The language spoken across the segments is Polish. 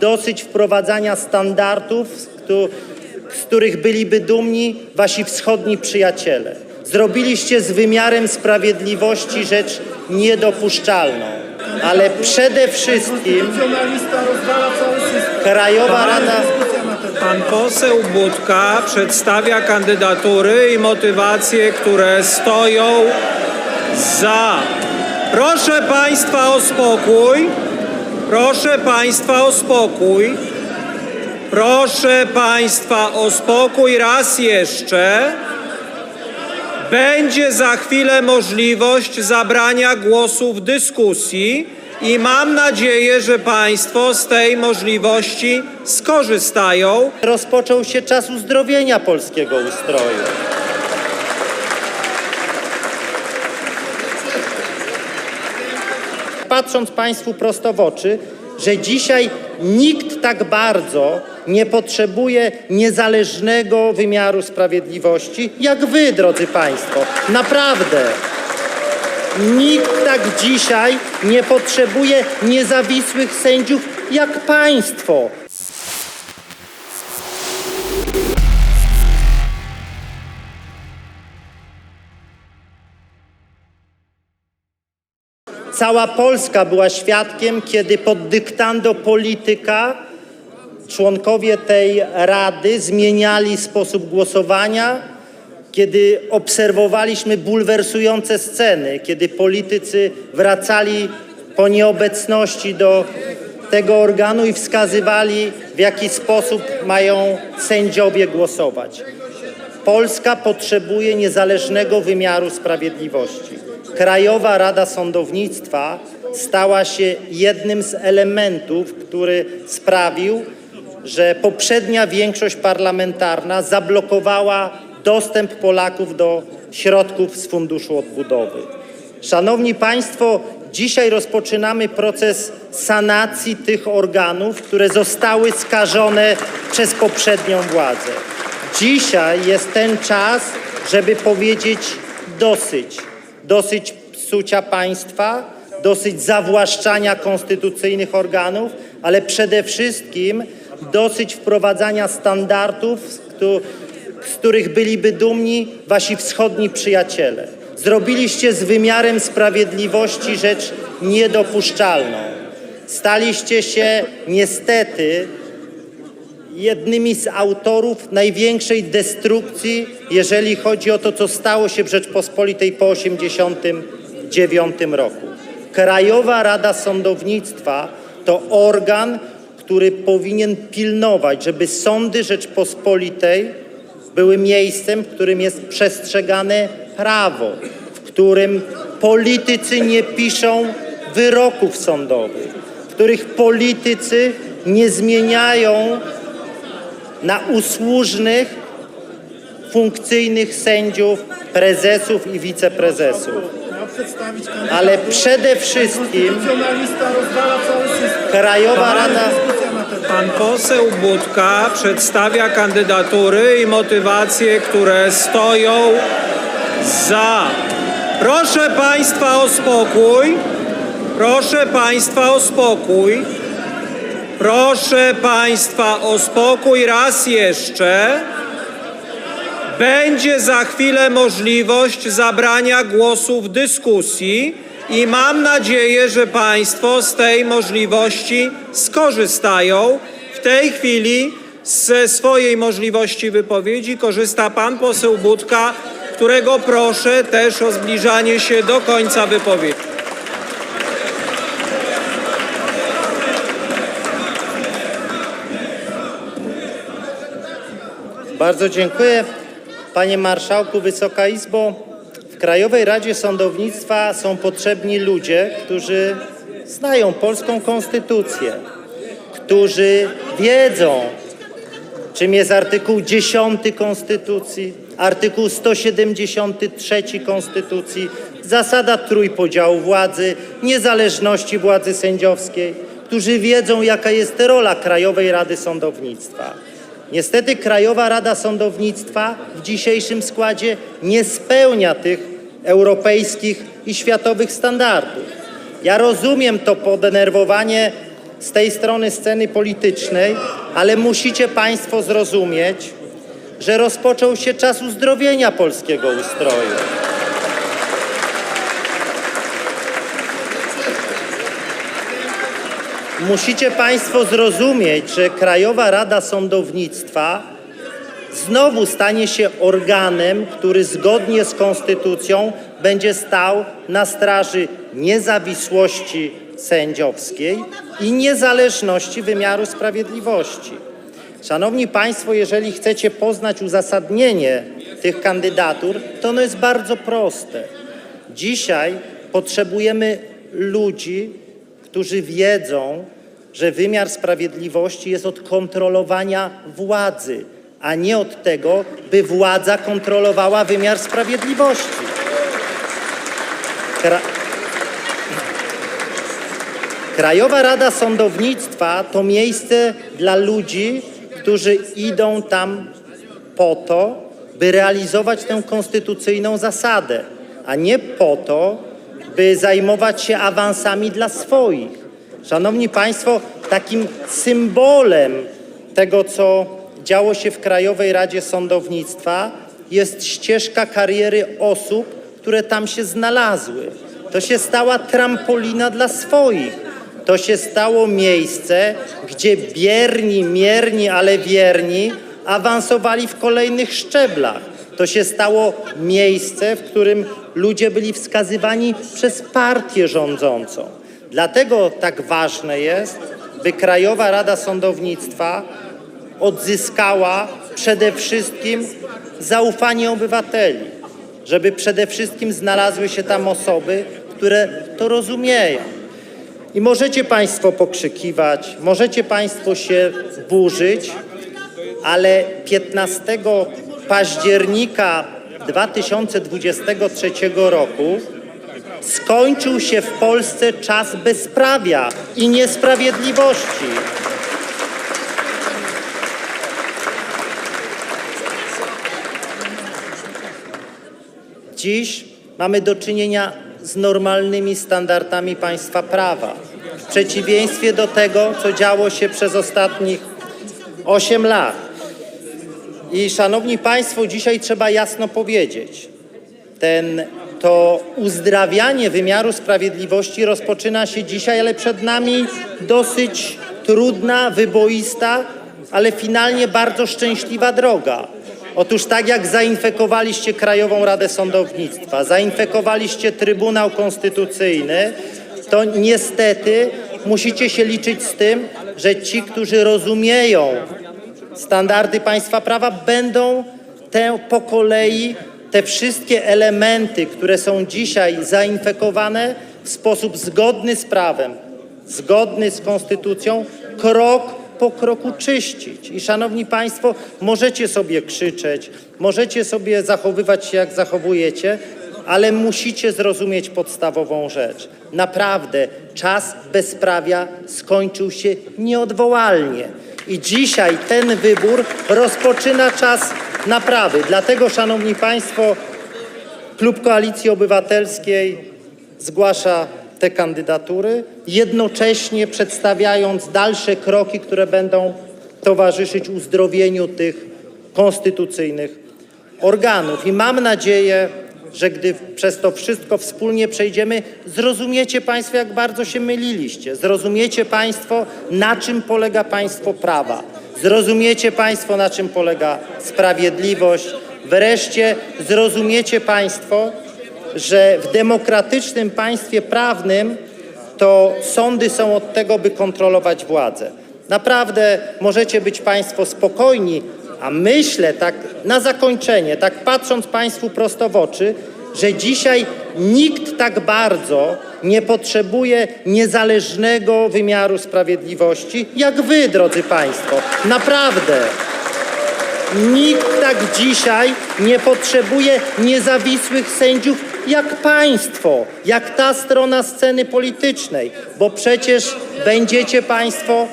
dosyć wprowadzania standardów, z któ- z których byliby dumni wasi wschodni przyjaciele. Zrobiliście z wymiarem sprawiedliwości rzecz niedopuszczalną, ale przede wszystkim. Krajowa Rada... Pan poseł Budka przedstawia kandydatury i motywacje, które stoją za. Proszę Państwa o spokój. Proszę Państwa o spokój. Proszę Państwa o spokój raz jeszcze. Będzie za chwilę możliwość zabrania głosu w dyskusji i mam nadzieję, że Państwo z tej możliwości skorzystają. rozpoczął się czas uzdrowienia polskiego ustroju. Patrząc Państwu prosto w oczy, że dzisiaj nikt tak bardzo nie potrzebuje niezależnego wymiaru sprawiedliwości jak Wy, drodzy Państwo. Naprawdę. Nikt tak dzisiaj nie potrzebuje niezawisłych sędziów jak Państwo. Cała Polska była świadkiem, kiedy pod dyktando polityka członkowie tej rady zmieniali sposób głosowania, kiedy obserwowaliśmy bulwersujące sceny, kiedy politycy wracali po nieobecności do tego organu i wskazywali, w jaki sposób mają sędziowie głosować. Polska potrzebuje niezależnego wymiaru sprawiedliwości. Krajowa Rada Sądownictwa stała się jednym z elementów, który sprawił, że poprzednia większość parlamentarna zablokowała dostęp Polaków do środków z Funduszu Odbudowy. Szanowni Państwo, dzisiaj rozpoczynamy proces sanacji tych organów, które zostały skażone przez poprzednią władzę. Dzisiaj jest ten czas, żeby powiedzieć dosyć. Dosyć psucia państwa, dosyć zawłaszczania konstytucyjnych organów, ale przede wszystkim dosyć wprowadzania standardów, z któ- z których byliby dumni wasi wschodni przyjaciele. Zrobiliście z wymiarem sprawiedliwości rzecz niedopuszczalną. Staliście się niestety jednymi z autorów największej destrukcji, jeżeli chodzi o to, co stało się w Rzeczpospolitej po 1989 roku. Krajowa Rada Sądownictwa to organ, który powinien pilnować, żeby sądy Rzeczpospolitej były miejscem, w którym jest przestrzegane prawo, w którym politycy nie piszą wyroków sądowych, w których politycy nie zmieniają na usłużnych, funkcyjnych sędziów, prezesów i wiceprezesów. Ale przede wszystkim. Krajowa Rada... Pan poseł Budka przedstawia kandydatury i motywacje, które stoją za. Proszę Państwa o spokój. Proszę Państwa o spokój. Proszę Państwa o spokój raz jeszcze. Będzie za chwilę możliwość zabrania głosu w dyskusji i mam nadzieję, że Państwo z tej możliwości skorzystają. W tej chwili ze swojej możliwości wypowiedzi korzysta Pan poseł Budka, którego proszę też o zbliżanie się do końca wypowiedzi. Bardzo dziękuję. Panie Marszałku, Wysoka Izbo, w Krajowej Radzie Sądownictwa są potrzebni ludzie, którzy znają polską konstytucję, którzy wiedzą, czym jest artykuł 10 Konstytucji, artykuł 173 Konstytucji, zasada trójpodziału władzy, niezależności władzy sędziowskiej, którzy wiedzą, jaka jest rola Krajowej Rady Sądownictwa. Niestety Krajowa Rada Sądownictwa w dzisiejszym składzie nie spełnia tych europejskich i światowych standardów. Ja rozumiem to podenerwowanie z tej strony sceny politycznej, ale musicie Państwo zrozumieć, że rozpoczął się czas uzdrowienia polskiego ustroju. Musicie Państwo zrozumieć, że Krajowa Rada Sądownictwa znowu stanie się organem, który zgodnie z konstytucją będzie stał na straży niezawisłości sędziowskiej i niezależności wymiaru sprawiedliwości. Szanowni Państwo, jeżeli chcecie poznać uzasadnienie tych kandydatur, to ono jest bardzo proste. Dzisiaj potrzebujemy ludzi, którzy wiedzą, że wymiar sprawiedliwości jest od kontrolowania władzy, a nie od tego, by władza kontrolowała wymiar sprawiedliwości. Kra... Krajowa Rada Sądownictwa to miejsce dla ludzi, którzy idą tam po to, by realizować tę konstytucyjną zasadę, a nie po to, by zajmować się awansami dla swoich. Szanowni Państwo, takim symbolem tego, co działo się w Krajowej Radzie Sądownictwa, jest ścieżka kariery osób, które tam się znalazły. To się stała trampolina dla swoich. To się stało miejsce, gdzie bierni, mierni, ale wierni awansowali w kolejnych szczeblach. To się stało miejsce, w którym ludzie byli wskazywani przez partię rządzącą. Dlatego tak ważne jest, by Krajowa Rada Sądownictwa odzyskała przede wszystkim zaufanie obywateli, żeby przede wszystkim znalazły się tam osoby, które to rozumieją. I możecie Państwo pokrzykiwać, możecie Państwo się burzyć, ale 15 października 2023 roku skończył się w Polsce czas bezprawia i niesprawiedliwości. Dziś mamy do czynienia z normalnymi standardami państwa prawa. W przeciwieństwie do tego, co działo się przez ostatnich 8 lat. I szanowni państwo, dzisiaj trzeba jasno powiedzieć, ten, to uzdrawianie wymiaru sprawiedliwości rozpoczyna się dzisiaj, ale przed nami dosyć trudna, wyboista, ale finalnie bardzo szczęśliwa droga. Otóż tak jak zainfekowaliście Krajową Radę Sądownictwa, zainfekowaliście Trybunał Konstytucyjny, to niestety musicie się liczyć z tym, że ci, którzy rozumieją standardy państwa prawa, będą te po kolei te wszystkie elementy, które są dzisiaj zainfekowane w sposób zgodny z prawem, zgodny z konstytucją, krok po kroku czyścić. I szanowni państwo, możecie sobie krzyczeć, możecie sobie zachowywać się jak zachowujecie, ale musicie zrozumieć podstawową rzecz. Naprawdę czas bezprawia skończył się nieodwołalnie. I dzisiaj ten wybór rozpoczyna czas naprawy. Dlatego, szanowni państwo, Klub Koalicji Obywatelskiej zgłasza te kandydatury, jednocześnie przedstawiając dalsze kroki, które będą towarzyszyć uzdrowieniu tych konstytucyjnych organów. I mam nadzieję, że gdy przez to wszystko wspólnie przejdziemy, zrozumiecie Państwo, jak bardzo się myliliście. Zrozumiecie Państwo, na czym polega państwo prawa. Zrozumiecie Państwo, na czym polega sprawiedliwość. Wreszcie zrozumiecie Państwo, że w demokratycznym państwie prawnym to sądy są od tego, by kontrolować władzę. Naprawdę możecie być Państwo spokojni, a myślę tak na zakończenie, tak patrząc Państwu prosto w oczy, że dzisiaj nikt tak bardzo nie potrzebuje niezależnego wymiaru sprawiedliwości jak Wy, drodzy Państwo. Naprawdę. Nikt tak dzisiaj nie potrzebuje niezawisłych sędziów jak państwo, jak ta strona sceny politycznej, bo przecież będziecie państwo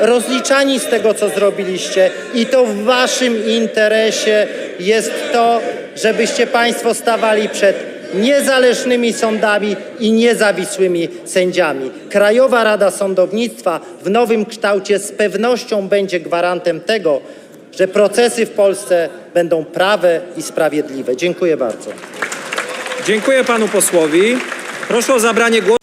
rozliczani z tego, co zrobiliście i to w waszym interesie jest to, żebyście państwo stawali przed niezależnymi sądami i niezawisłymi sędziami. Krajowa Rada Sądownictwa w nowym kształcie z pewnością będzie gwarantem tego, że procesy w Polsce będą prawe i sprawiedliwe. Dziękuję bardzo. Dziękuję panu posłowi. Proszę o zabranie głosu.